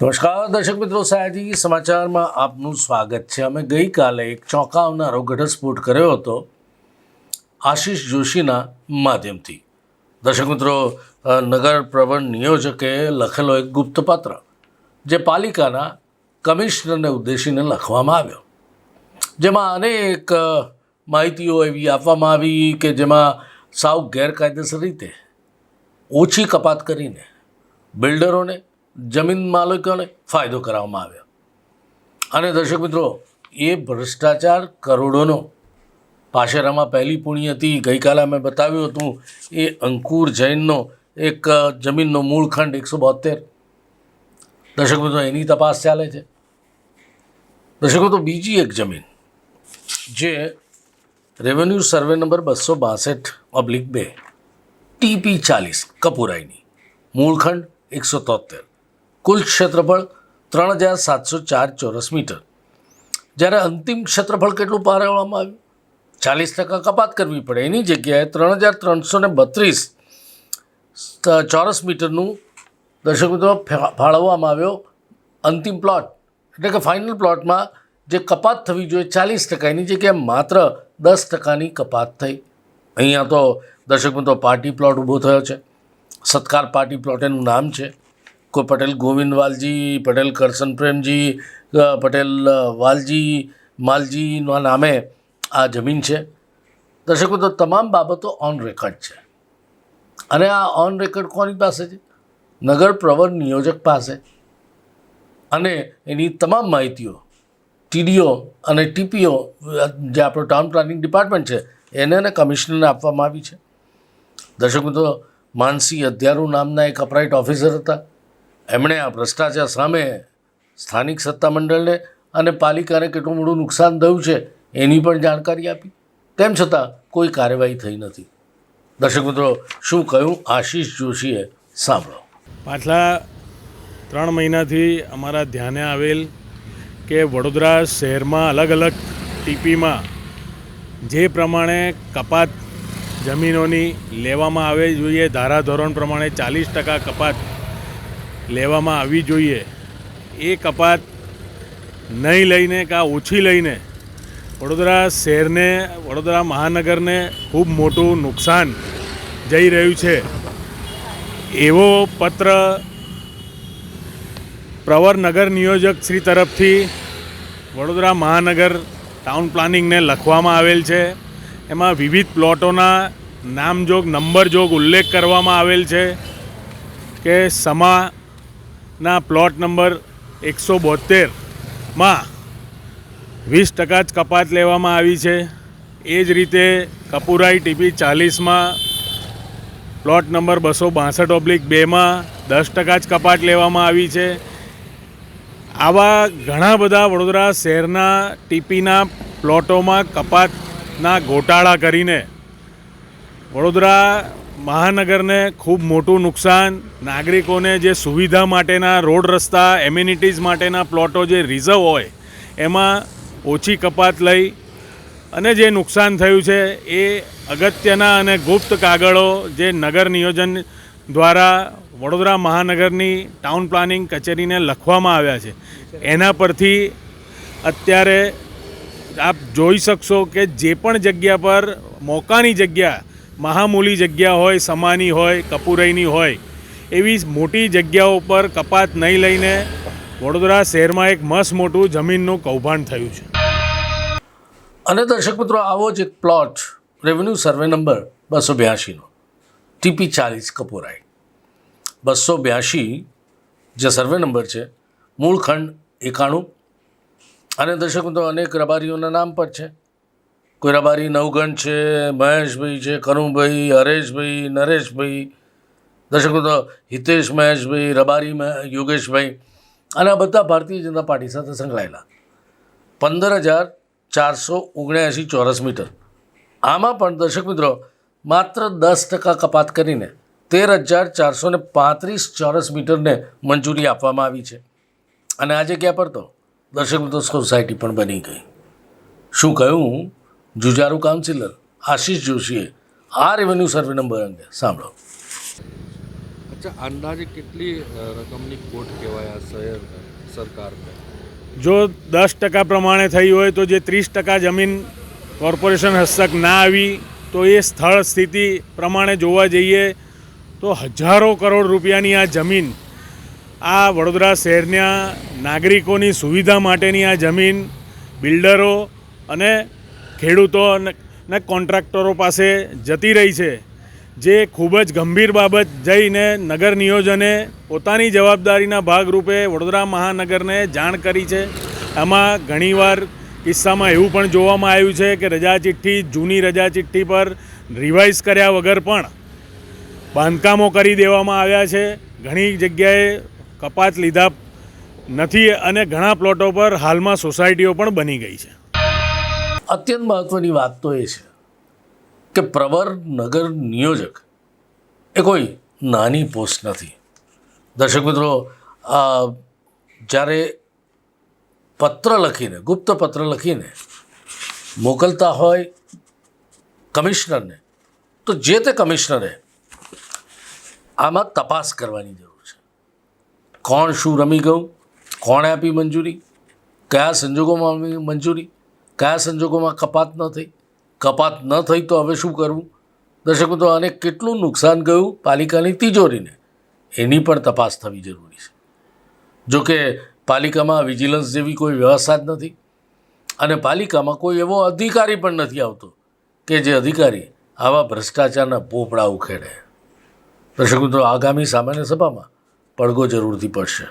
નમસ્કાર, દર્શક મિત્રો, સયાજી સમાચારમાં આપનું સ્વાગત છે. અમે ગઈકાલે એક ચોંકાવનારો ઘટસ્ફોટ કર્યો હતો આશીષ જોશીના માધ્યમથી. દર્શક મિત્રો નગર પ્રવણ નિયોજકે લખેલો એક ગુપ્તપત્ર જે પાલિકાના કમિશનરને ઉદ્દેશીને લખવામાં આવ્યો. જેમાં અનેક માહિતીઓ એવી આપવામાં આવી કે જેમાં સાવ ગેરકાયદેસર રીતે ઓછી કપાત કરીને બિલ્ડરોને જમીન માલિકોને ફાયદો કરાવવામાં આવ્યો. અને દર્શક મિત્રો, એ ભ્રષ્ટાચાર કરોડોનો પાશેરામાં પહેલી પુણ્ય હતી. ગઈકાલે અમે બતાવ્યું હતું, એ અંકુર જૈનનો એક જમીનનો મૂળખંડ એકસો બોતેર દર્શક મિત્રો, એની તપાસ ચાલે છે. દર્શક મિત્રો, બીજી એક જમીન, જે રેવન્યુ સર્વે નંબર બસો બાસઠ ઓબ્લિક બે, ટીપી ચાલીસ, કપુરાઈની. મૂળખંડ એકસો તોતેર કુલ ક્ષેત્રફળ ત્રણ હજાર સાતસો ચાર ચોરસ મીટર. જ્યારે અંતિમ ક્ષેત્રફળ કેટલું પારવવામાં આવ્યું? ચાલીસ ટકા કપાત કરવી પડે. એની જગ્યાએ ત્રણ હજાર ત્રણસો ને બત્રીસ ચોરસ મીટરનું દર્શક મિત્રો ફાળવવામાં આવ્યો અંતિમ પ્લોટ. એટલે કે ફાઇનલ પ્લોટમાં જે કપાત થવી જોઈએ ચાલીસ ટકા, એની જગ્યાએ માત્ર દસ ટકાની કપાત થઈ. અહીંયા તો દર્શક મિત્રો પાર્ટી પ્લોટ ઊભો થયો છે. સત્કાર પાર્ટી પ્લોટ એનું નામ છે. પટેલ ગોવિંદ વાલજી પટેલ કરશન પ્રેમજી પટેલ વાલજી, માલજીના નામે આ જમીન છે. દર્શકો, તો તમામ બાબતો ઓન રેકોર્ડ છે. અને આ ઓન રેકોર્ડ કોની પાસે છે? નગર પ્રવર નિયોજક પાસે. અને એની તમામ માહિતીઓ, ટીડીઓ અને ટીપીઓ જે આપણો ટાઉન પ્લાનિંગ ડિપાર્ટમેન્ટ છે, એને અને કમિશનરને આપવામાં આવી છે. દર્શક મિત્રો માનસી અધ્યારુ નામના એક અપરાઇટ ઓફિસર હતા. એમણે આ ભ્રષ્ટાચાર સામે સ્થાનિક સત્તામંડળને અને પાલિકાને કેટલું મોટું નુકસાન થયું છે એની પણ જાણકારી આપી. તેમ છતાં કોઈ કાર્યવાહી થઈ નથી. દર્શક મિત્રો, શું કહ્યું? આશીષ જોશીએ સાંભળો. પાછલા ત્રણ મહિનાથી અમારા ધ્યાને આવેલ કે વડોદરા શહેરમાં અલગ અલગ ટીપીમાં જે પ્રમાણે કપાત જમીનોની લેવામાં આવે જોઈએ, ધારાધોરણ પ્રમાણે ચાલીસ ટકા કપાત લેવામાં આવવી જોઈએ. એ કપાત નહીં લઈને કાં ઓછી લઈને વડોદરા શહેરને, વડોદરા મહાનગરને ખૂબ મોટું નુકસાન જઈ રહ્યું છે. એવો પત્ર પ્રવર નગર નિયોજક શ્રી તરફથી વડોદરા મહાનગર ટાઉન પ્લાનિંગને લખવામાં આવેલ છે. એમાં વિવિધ પ્લોટોના નામજોગ, નંબરજોગ ઉલ્લેખ કરવામાં આવેલ છે કે સમાના પ્લોટ નંબર એકસો બોતેરમાં વીસ ટકા જ કપાત લેવામાં આવી છે. એ જ રીતે કપુરાઈ ટીપી ચાલીસમાં પ્લોટ નંબર બસો બાસઠ ઓબ્લિક બેમાં દસ ટકા જ કપાટ લેવામાં આવી છે. આવા ઘણા બધા વડોદરા શહેરના ટીપીના પ્લોટોમાં કપાતના ગોટાળા કરીને વડોદરા મહાનગરને ખૂબ મોટું નુકસાન, નાગરિકોને જે સુવિધા માટેના રોડ રસ્તા એમ્યુનિટીઝ માટેના પ્લોટો જે રિઝર્વ હોય, એમાં ઓછી કપાત લઈ અને જે નુકસાન થયું છે એ અગત્યના અને ગુપ્ત કાગળો જે નગર નિયોજન દ્વારા વડોદરા મહાનગરની ટાઉન પ્લાનિંગ કચેરીને લખવામાં આવ્યા છે. એના પરથી અત્યારે આપ જોઈ શકશો કે જે પણ જગ્યા પર મોકાની જગ્યા મહામૂલી જગ્યા હોય, સમાની હોય કપુરઈની હોય, એવી મોટી જગ્યાઓ પર કપાત નહીં લઈને વડોદરા શહેરમાં એક મસ્ત મોટું જમીનનું કૌભાંડ થયું છે. અને દર્શક મિત્રો, આવો જ એક પ્લોટ રેવન્યુ સર્વે નંબર બસો બ્યાસીનો ટીપી ચાલીસ કપુરાઈ. બસો બ્યાસી જે સર્વે નંબર છે, મૂળ ખંડ એકાણું. અને દર્શક મિત્રો, અનેક રબારીઓના નામ પર છે. કોઈ રબારી નવગણ છે, મહેશભાઈ છે કરુણભાઈ હરેશભાઈ, નરેશભાઈ, દર્શક મિત્રો હિતેશ મહેશભાઈ, રબારી યોગેશભાઈ અને આ બધા ભારતીય જનતા પાર્ટી સાથે સંકળાયેલા. પંદર હજાર ચારસો ઓગણ્યાસી ચોરસ મીટર. આમાં પણ દર્શક મિત્રો માત્ર દસ ટકા કપાત કરીને તેર હજાર ચારસો ને પાંત્રીસ ચોરસ મીટરને મંજૂરી આપવામાં આવી છે. અને આ જગ્યા પર તો? દર્શક મિત્રો, સોસાયટી પણ બની ગઈ. શું કહ્યું જુજારુ કાઉન્સિલર આશીષ જોશીએ આ રેવન્યુ સર્વે નંબર અંગે સાંભળો. અચ્છા અંદાજે કેટલી રકમની કોટ કહેવાય આ શહેર સરકારને? જો દસ ટકા પ્રમાણે થઈ હોય તો જે ત્રીસ ટકા જમીન કોર્પોરેશન હસ્તક ના આવી તો એ સ્થળ સ્થિતિ પ્રમાણે જોવા જઈએ તો હજારો કરોડ રૂપિયાની આ જમીન આ વડોદરા શહેરના નાગરિકોની સુવિધા માટેની આ જમીન બિલ્ડરો અને ખેડૂતો અને કોન્ટ્રાક્ટરો પાસે જતી રહી છે, જે ખૂબ જ ગંભીર બાબત જઈને નગર નિયોજને પોતાની જવાબદારીના ભાગરૂપે વડોદરા મહાનગરને જાણ કરી છે. આમાં ઘણીવાર કિસ્સામાં એવું પણ જોવામાં આવ્યું છે કે રજા ચિઠ્ઠી જૂની રજા ચિઠ્ઠી પર રિવાઇઝ કર્યા વગર પણ બાંધકામો કરી દેવામાં આવ્યા છે. ઘણી જગ્યાએ કપાત લીધા નથી અને ઘણા પ્લોટો પર હાલમાં સોસાયટીઓ પણ બની ગઈ છે. અત્યંત મહત્ત્વની વાત તો એ છે કે પ્રવર નગર નિયોજક એ કોઈ નાની પોસ્ટ નથી. દર્શક મિત્રો જ્યારે પત્ર લખીને, ગુપ્ત પત્ર લખીને મોકલતા હોય કમિશનરને, તો જે તે કમિશનરે આમાં તપાસ કરવાની જરૂર છે. કોણ શું રમી ગયું? કોણે આપી મંજૂરી? કયા સંજોગોમાં મંજૂરી? કયા સંજોગોમાં કપાત ન થઈ? કપાત ન થઈ તો હવે શું કરવું? દર્શક મિત્રો આને કેટલું નુકસાન ગયું પાલિકાની તિજોરીને? એની પણ તપાસ થવી જરૂરી છે. જોકે પાલિકામાં વિજિલન્સ જેવી કોઈ વ્યવસ્થા જ નથી અને પાલિકામાં કોઈ એવો અધિકારી પણ નથી આવતો કે જે અધિકારી આવા ભ્રષ્ટાચારના પોપડા ઉખેડે. દર્શક મિત્રો આગામી સામાન્ય સભામાં પડઘો જરૂરથી પડશે.